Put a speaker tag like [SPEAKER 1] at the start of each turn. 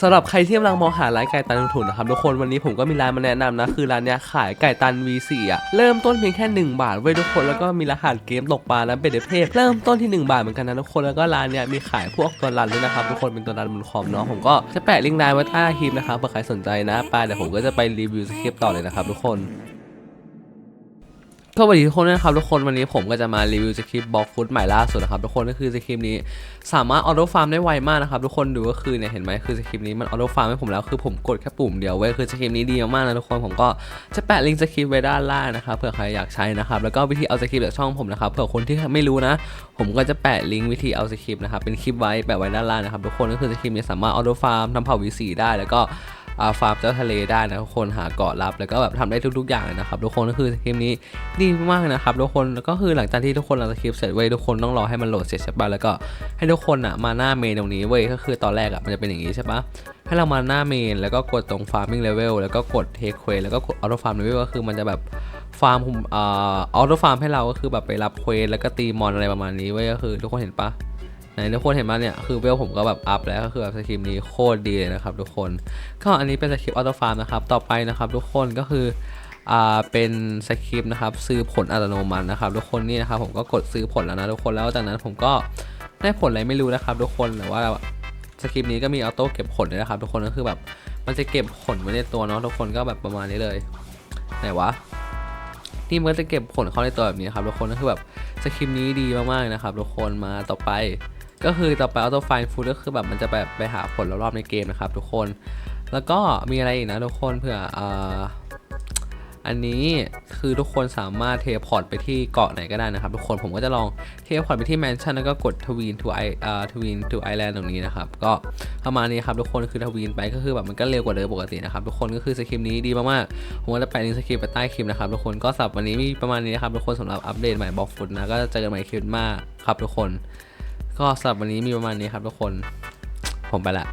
[SPEAKER 1] สำหรับใครที่กำลังมองหาร้านไก่ตันถูกๆนะครับทุกคนวันนี้ผมก็มีร้านมาแนะนำนะคือร้านเนี้ยขายไก่ตัน V4 อะเริ่มต้นเพียงแค่ 1 บาทเว้ยทุกคนแล้วก็มีรหัสเกมตกปลานะเป็นเดเพศเริ่มต้นที่ 1 บาทเหมือนกันนะทุกคนแล้วก็ร้านเนี้ยมีขายพวกตัวรันด้วยนะครับทุกคนเป็นตัวรันบนคอมเนาะผมก็จะแปะลิงก์ร้านไว้ใต้คลิปนะครับเผื่อใครสนใจนะไปเดี๋ยวผมก็จะไปรีวิวสคริปต์ต่อเลยนะครับทุกคน ก็วัสดีทุกคนนะครับทุกคนวันนี้ผมก็จะมารีวิวสคริปต์บล็อกฟุตใหม่ล่าสุดนะครับทุกคนก็คือสคริปต์นี้สามารถออโต้ฟาร์มได้ไวมากนะครับทุกคนดูก็คือเนี่ยเห็นไหมคือสคริปต์นี้มันออโต้ฟาร์มให้ผมแล้วคือผมกดแค่ปุ่มเดียวเว้ยคือสคริปต์นี้ดีมากๆนะทุกคนผมก็จะแปะลิงก์สคริปต์ไว้ด้านล่างนะครับเผื่อใครอยากใช้นะครับแล้วก็วิธีเอาสคริปต์จากช่องผมนะครับเผื่อคนที่ไม่รู้นะ ผมก็จะแปะลิงก์วิธีเอาสคริปต์นะครับเป็นคลิปไว้แปะไว้ด้านล่างนะครับทุกคนก็คือสคริปต์นี้สามารถออโต้ฟาร์มทำเผ่า V4 ได้แล้วก็ ฟาร์มเจ้าทะเลได้นะทุกคนหาเกาะลับแล้วก็แบบทำได้ทุก ๆ อย่างนะครับทุกคนก็คือคริปนี้ดีมากๆนะครับทุกคนแล้วก็คือหลังจากที่ทุกคนเราสคริปเสร็จเว้ยทุกคนต้องรอให้มันโหลดเสร็จใช่ปะแล้วก็ให้ทุกคนอะมาหน้าเมนตรงนี้เว้ยก็คือตอนแรกอะมันจะเป็นอย่างนี้ใช่ปะให้เรามาหน้าเมนแล้วก็กดตรง farming level แล้วก็กด take quest แล้วก็กด auto farm level ก็คือมันจะแบบฟาร์มผมอ่า auto farm ให้เราก็คือแบบไปรับเควสแล้วก็ตีมอนอะไรประมาณนี้เว้ยก็คือทุกคนเห็นปะ ไหนทุกคนเห็นมาเนี่ยคือเวลผมก็แบบอัพแล้วก็คือแบบสคริปต์นี้โคตรดีเลยนะครับทุกคนก็อันนี้เป็นสคริปต์ออโต้ฟาร์มนะครับต่อไปนะครับทุกคนก็คืออ่าเป็นสคริปต์นะครับซื้อผลอัตโนมัตินะครับทุกคนนี่นะครับผมก็กดซื้อผลแล้วนะทุกคนแล้วจากนั้นผมก็ได้ผลอะไรไม่รู้นะครับ ทุกคนแต่ว่าสคริปต์นี้ก็มีออโต้เก็บผลด้วยนะครับ ทุกคนก็คือแบบมันจะเก็บผลไว้ในตัวเนาะทุกคนก็แบบประมาณนี้เลยไหนวะนี่มันจะเก็บผลเข้าในตัวแบบนี้ครับทุกคนก็คือแบบสคริปต์นี้ดีมากๆนะครับทุกคนมาต่อไป ก็คือต่อไปออโต้ไฟล์ฟูดก็คือแบบมันจะแบบไปหาผลรอบๆในเกมนะครับทุกคน แล้วก็มีอะไรอีกนะทุกคนเผื่ออันนี้คือทุกคนสามารถเทพอร์ตไปที่เกาะไหนก็ได้นะครับ ทุกคนผมก็จะลองเทพอร์ตไปที่แมนชั่นแล้วก็กดทวีนทูไออ่าทวีนทูไอแลนด์ตรงนี้นะครับ ก็ประมาณนี้ครับทุกคนคือทวีนไปก็คือแบบมันก็เร็วกว่าเดิมปกตินะครับ ทุกคนก็คือสคริปต์นี้ดีมากๆผมก็จะแปะลิงก์สคริปต์ไปใต้คลิปนะครับทุกคนก็สำหรับวันนี้มีประมาณนี้นะครับทุกคนสำหรับอัปเดตใหม่บล็อกฟุตนะก็จะเจอกันใหม่คลิปหน้าครับทุกคน ก็สำหรับวันนี้มีประมาณนี้ครับทุกคน ผมไปละ